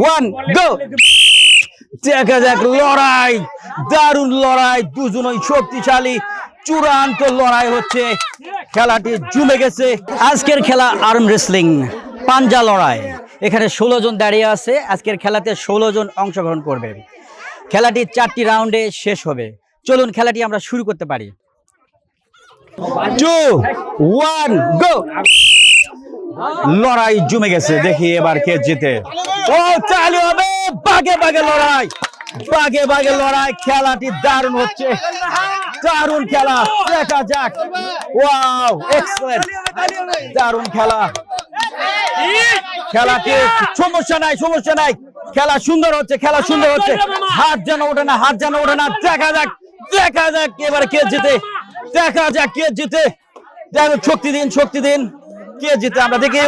One go দেখা যাক লড়াই, দারুণ লড়াই, দুজনই শক্তিশালী, চূড়ান্ত লড়াই হচ্ছে। খেলাটি গেছে। আজকের খেলা আর্ম রেসলিং, পাঞ্জা লড়াই। এখানে ষোলো জন দাঁড়িয়ে আছে। আজকের খেলাতে ষোলো জন অংশগ্রহণ করবে। খেলাটি চারটি রাউন্ডে শেষ হবে। চলুন খেলাটি আমরা শুরু করতে পারি। টু ওয়ান গো লড়াই জমে গেছে, দেখি এবার কে জিতে। ও, চালু হবে। বাগে বাগে লড়াই। বাগে বাগে লড়াই। খেলাটি দারুণ হচ্ছে। দারুণ খেলা। দেখা যাক। ওয়াও এক্সেলেন্ট দারুণ খেলা। খেলাটি সমস্যা নাই সমস্যা নাই। খেলা সুন্দর হচ্ছে, খেলা সুন্দর হচ্ছে। হাত যেন ওঠে না, হাত যেন ওঠে না। দেখা যাক দেখা যাক এবার কে জিতে। দেখা যাক কে জিতে। দেখো শক্তি দিন শক্তি দিন। কে জিতে আমরা দেখি।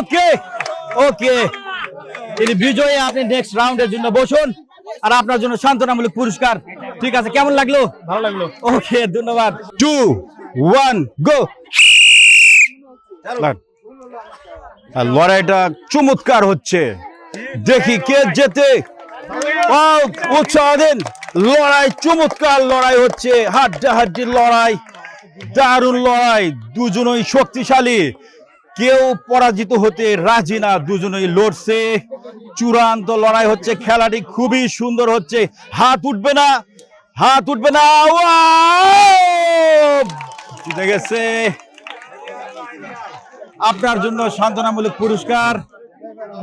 ওকে ওকে। তিনি বিজয়ী আপনি নেক্সট রাউন্ডের জন্য বসুন। আর আপনার জন্য সান্ত্বনামূলক পুরস্কার। ঠিক আছে কেমন লাগল? ভালো লাগল। ওকে ধন্যবাদ। টু ওয়ান গো লড়াইটা চমৎকার হচ্ছে। দেখি কে জেতে। উৎসাহ দিন। লড়াই চমৎকার লড়াই হচ্ছে। হাড্ডা হাড্ডির লড়াই। দারুণ লড়াই। দুজনই শক্তিশালী। কেউ পরাজিত হতে রাজি না, দুজনই লড়ছে। চূড়ান্ত লড়াই হচ্ছে, খেলাটি খুবই সুন্দর হচ্ছে। হাত উঠবে না, হাত উঠবে না গেছে। আপনার জন্য সান্ত্বনামূলক পুরস্কার।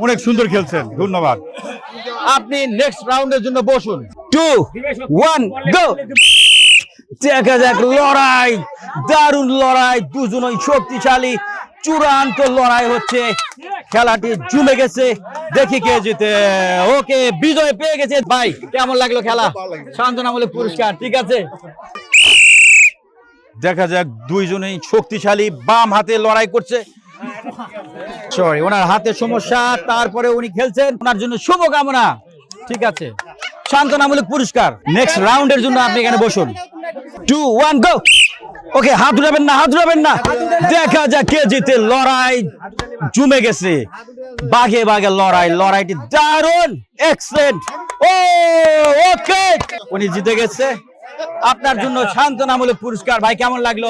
অনেক সুন্দর খেলছেন, ধন্যবাদ। আপনি নেক্সট রাউন্ডের জন্য বসুন। টু ওয়ান গো দেখা যাক লড়াই, দারুণ লড়াই, দুজনই শক্তিশালী। চূড়ান্ত লড়াই হচ্ছে। খেলাটি জমে গেছে। দেখি কে জিতে। ওকে, বিজয় পেয়ে গেছে। ভাই, কেমন লাগল খেলা? সান্ত্বনামূলক পুরস্কার, ঠিক আছে? দেখা যাক, দুইজনেই শক্তিশালী বাম হাতে লড়াই করছে। সরি ওনার হাতে সমস্যা, তারপরে উনি খেলছেন। ওনার জন্য শুভকামনা, ঠিক আছে? সান্ত্বনামূলক পুরস্কার। নেক্সট রাউন্ডের জন্য আপনি এখানে বসুন। টু ওয়ান গো ওকে, হাত উঠাবেন না, হাত উঠাবেন না। দেখা যাক কে জিতে, লড়াই জমে গেছে। বাঘে বাঘে লড়াই, লড়াইটি দারুণ এক্সেলেন্ট ও, ওকে, উনি জিতে গেছে। আপনার জন্য সান্ত্বনামূলক পুরস্কার। ভাই, কেমন লাগল?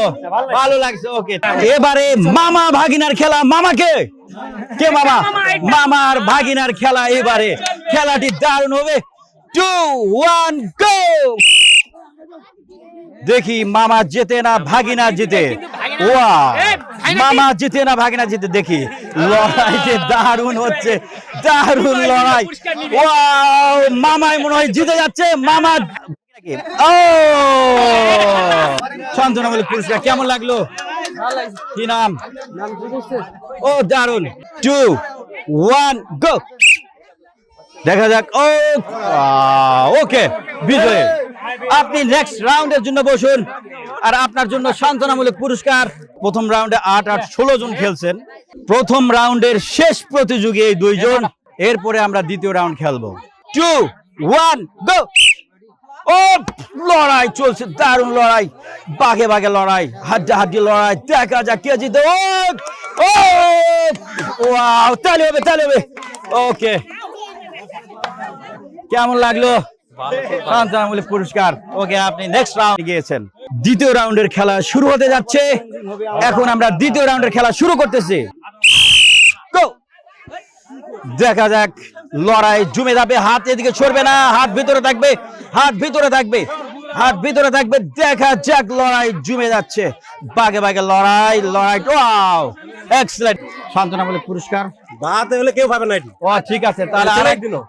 ভালো লাগছে, ওকে। এবারে মামা ভাগিনার খেলা, মামাকে। কে মামা? মামার ভাগিনার খেলা এবারে। খেলাটি দারুণ হবে। টু ওয়ান গো দেখি মামা জেতে না ভাগিনা জিতে। ওয়া মামা জিতে না ভাগিনা জিতে দেখি। লড়াইতে দারুণ হচ্ছে দারুণ লড়াই। ওয়াও মামাই মনে হয় জিতে যাচ্ছে মামা ও! পুরস্কার কেমন লাগল? কি নাম? ও দারুণ। টু ওয়ান গো দেখা যাক ও ওকে বিজয়। আপনি নেক্সট রাউন্ডের জন্য বসুন। আর আপনার জন্য সান্ত্বনামূলক পুরস্কার। প্রথম রাউন্ডে আট আট ষোলো জন খেলছেন। প্রথম রাউন্ডের শেষ প্রতিযোগী এই দুইজন। এরপরে আমরা দ্বিতীয় রাউন্ড খেলব। টু ওয়ান গো ও, লড়াই চলছে, দারুণ লড়াই। বাঘে বাঘে লড়াই হাড্ডা হাড্ডি লড়াই, দেখা যাক কে জিতে। ও ও তালে হবে হবে। ওকে কেমন লাগল? সান্ত্বনামূলক পুরস্কার। ওকে আপনি নেক্সট রাউন্ড গিয়েছেন। দ্বিতীয় রাউন্ডের খেলা শুরু হতে যাচ্ছে। এখন আমরা দ্বিতীয় রাউন্ডের খেলা শুরু করতেছি। দেখা যাক লড়াই জমে যাবে। হাত এদিকে ছড়বে না হাত ভিতরে থাকবে হাত ভিতরে থাকবে হাত ভিতরে থাকবে। দেখা যাক লড়াই জমে যাচ্ছে। বাগে বাগে লড়াই লড়াই ওয়াও এক্সেলেন্ট সান্ত্বনামূলক পুরস্কার। বাতে হলে কেউ পাবে না ও ঠিক আছে তাহলে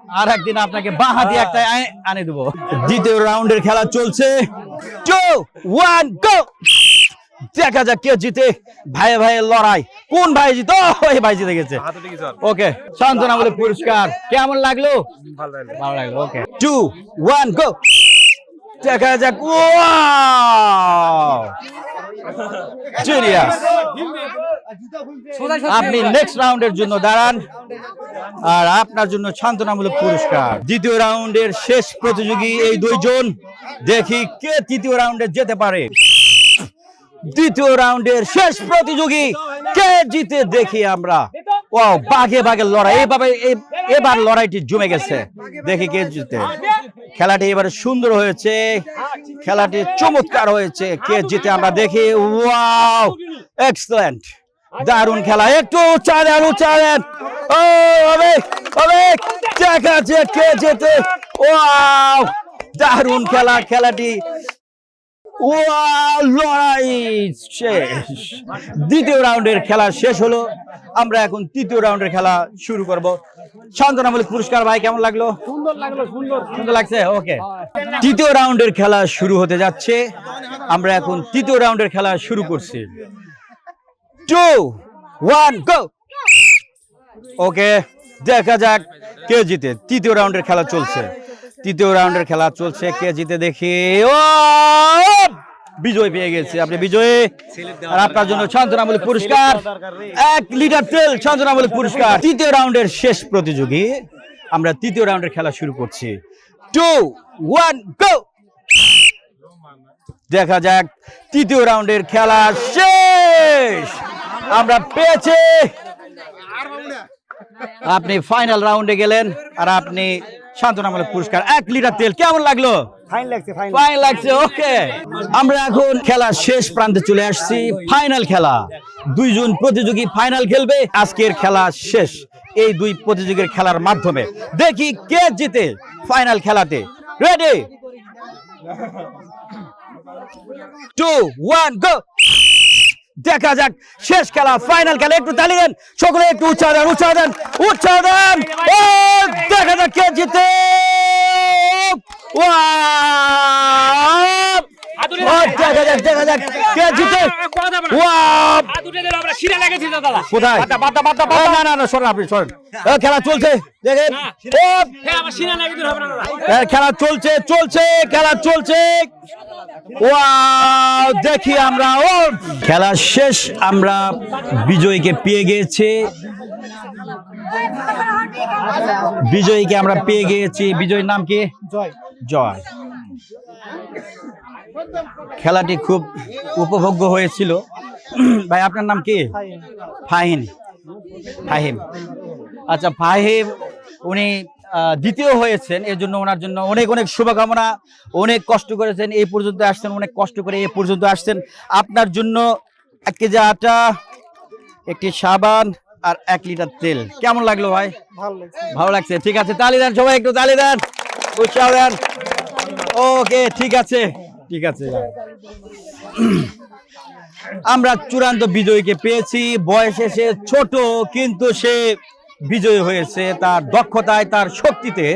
আর একদিন আপনাকে বাঁ হাতে একটা আনে- আনে দেবো। দ্বিতীয় রাউন্ডের খেলা চলছে। টু ওয়ান গো দেখা যাক কে জিতে। ভাইয়ে ভাইয়ে লড়াই। কোন ভাই জিত? ওই ভাই জিতে গেছে। হাতে ঠিকই স্যার। ওকে সান্ত্বনামূলক পুরস্কার। কেমন লাগল? ভালো লাগল। ভালো লাগল ওকে। টু ওয়ান গো দেখা যাক। আপনি নেক্সট রাউন্ডের জন্য দাঁড়ান। আর আপনার জন্য সান্ত্বনামূলক পুরস্কার। দ্বিতীয় রাউন্ডের শেষ প্রতিযোগী এই দুইজন। দেখি কে তৃতীয় রাউন্ডে যেতে পারে। দ্বিতীয় রাউন্ডের শেষ প্রতিযোগী কে জিতে দেখি আমরা। ও বাঘে বাঘে লড়াই। এইভাবে এবার লড়াইটি জমে গেছে। দেখি কে জিতে। খেলাটি এবারে সুন্দর হয়েছে। খেলাটি চমৎকার হয়েছে। কে জিতে আমরা দেখি। ওয়াও! এক্সেলেন্ট দারুণ খেলা। একটু উচ্চা দেন উচ্চা দেন। ও হবে দেখা কে জিতে। ওয়াও! দারুণ খেলা, খেলাটি ওয়াও লড়াই শেষ দ্বিতীয় রাউন্ডের খেলা শেষ হলো। আমরা এখন তৃতীয় রাউন্ডের খেলা শুরু করব। শান্তনামূলক পুরস্কার ভাই কেমন লাগল? সুন্দর লাগল সুন্দর। সুন্দর লাগছে? ওকে। তৃতীয় রাউন্ডের খেলা শুরু হতে যাচ্ছে। আমরা এখন তৃতীয় রাউন্ডের খেলা শুরু করছি। টু ওয়ান গো ওকে দেখা যাক কে জিতে। তৃতীয় রাউন্ডের খেলা চলছে। তৃতীয় রাউন্ডের খেলা চলছে, কে জিতে দেখি। ও, বিজয় পেয়ে গেছে, আপনি বিজয়ী। আর আপনার জন্য শান্তনামূলক পুরস্কার, এক লিটার তেল শান্তনামূলক পুরস্কার। তৃতীয় রাউন্ডের শেষ প্রতিযোগী, আমরা তৃতীয় রাউন্ডের খেলা শুরু করছি। টু ওয়ান গো দেখা যাক, তৃতীয় রাউন্ডের খেলা শেষ। আমরা পেয়েছি। আপনি ফাইনাল রাউন্ডে গেলেন, আর আপনি শান্তনামূলক পুরস্কার এক লিটার তেল কেমন লাগল? ফাইন লাগছে ওকে আমরা এখন খেলা শেষ প্রান্তে চলে আসছি ফাইনাল খেলা। দুইজন প্রতিযোগী ফাইনাল খেলবে আজকের খেলা শেষ। এই দুই প্রতিযোগীর খেলার মাধ্যমে দেখি কে জিতে ফাইনাল খেলাতে। রেডি টু ওয়ান গো দেখা যাক শেষ খেলা ফাইনাল খেলা। একটু তালি দেন সকলে একটু উৎসাহ দেন ও দেখা যাক কে জিতে? ওয়াও! দেখা যাক কে জিতে কোথায়? না না না সরেন আপনি সরেন খেলা চলছে দেখেন। ও, খেলা চলছে চলছে খেলা চলছে। ওয়াও দেখি আমরা ও! খেলা শেষ আমরা বিজয়ীকে পেয়ে গিয়েছি। বিজয়ীকে আমরা পেয়ে গিয়েছি। বিজয়ীর নাম কি? জয়। জয়। খেলাটি খুব উপভোগ্য হয়েছিল। ভাই আপনার নাম কি? ফাহিম। ফাহিম। আচ্ছা ফাহিম উনি দ্বিতীয় হয়েছেন। এর জন্য ওনার জন্য অনেক অনেক শুভকামনা অনেক কষ্ট করেছেন। এই পর্যন্ত আসছেন অনেক কষ্ট করে এই পর্যন্ত আসছেন। আপনার জন্য এক কেজি আটা একটি সাবান আর এক লিটার তেল। কেমন লাগল ভাই? ভালো লাগছে। ঠিক আছে তালি দেন সবাই একটু তালি দেন। উৎসাহ দেন। ওকে ঠিক আছে ঠিক আছে। আমরা চূড়ান্ত বিজয়ীকে পেয়েছি। বয়সে সে ছোট কিন্তু সে বিজয়ী হয়েছে তার দক্ষতায় তার শক্তিতে।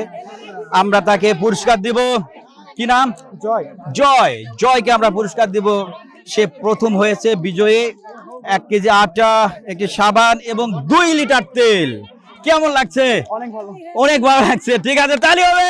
আমরা তাকে পুরস্কার দিব। কি নাম? জয়। জয়। জয়কে আমরা পুরস্কার দিব। সে প্রথম হয়েছে বিজয়ী। এক কেজি আটা একটি সাবান এবং দুই লিটার তেল। কেমন লাগছে? অনেক ভালো। অনেক ভালো লাগছে। ঠিক আছে তালি হবে!